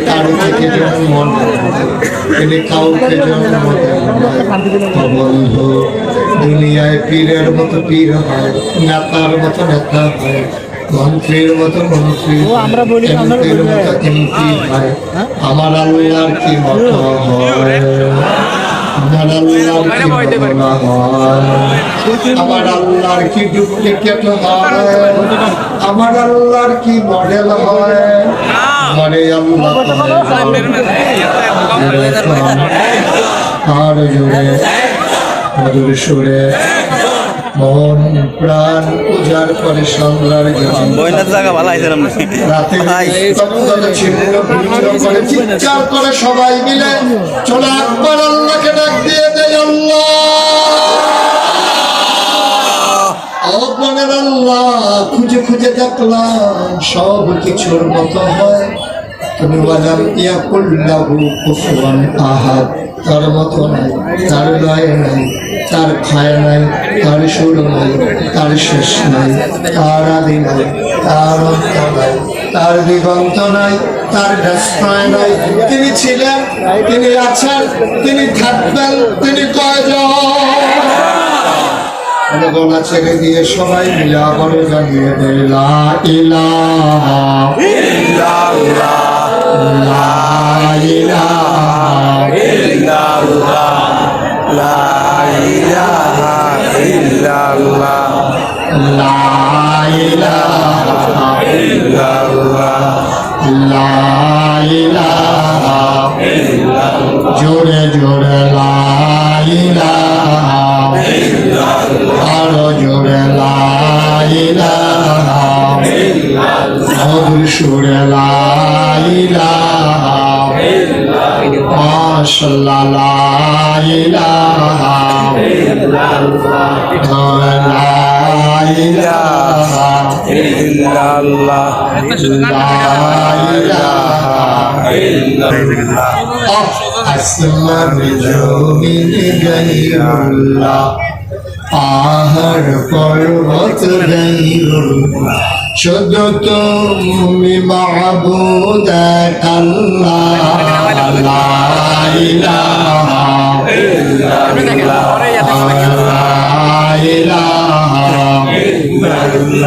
কারও থেকে দুনিয়ায় পীরের মতো পীর হয় নেতার মতো নেতা হয়। মন্ত্রীর মতো মন্ত্রী আমরা বলি মতো এমপি হয় আমার আল্লাহর কি মতো হয় আমার আল্লাহর কি নমুনা হয় আমার আল্লাহর কি ডুপ্লিকেট হয় আমার আল্লাহর কি মডেল হয় মানে আল্লাহ আর জোরে মধুর সুরে মন প্রাণ উজাড় করে বইনার জায়গা ভালো আপনি। রাতে করে চিৎকার করে সবাই মিলে চলে একবার আল্লাহকে ডাক দিয়ে দেয় আল্লাহ খুঁজে খুঁজে দেখলাম সব কিছুর মতো হয়। তার নাই, তার লয় নাই, তার খায় নাই, তার সুর নাই, তার শেষ নাই, তার আদি নাই, তার অন্ত নাই, তার দিগন্ত নাই, তার নাই। তিনি ছিলেন, তিনি আছেন, তিনি থাকবেন, তিনি গলা ছেড়ে দিয়ে সবাই মিলে আবার জানিয়ে দেয়, লা লা ইলাহা লা ইলাহা জোরে জোরে লা ইলাহা। আরও জোরে লা ইলাহা। মধুর সুরে লা ইলাহা। মাশাআল্লাহ লা ইলাহা লা ইলাহা লা ইলাহা পাহাড় পর্বত গাইরুল্লাহ শুধু তুমি মাহবুদ আল্লাহ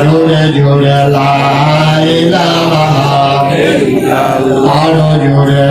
জোরে জোরে লা আরও জোরে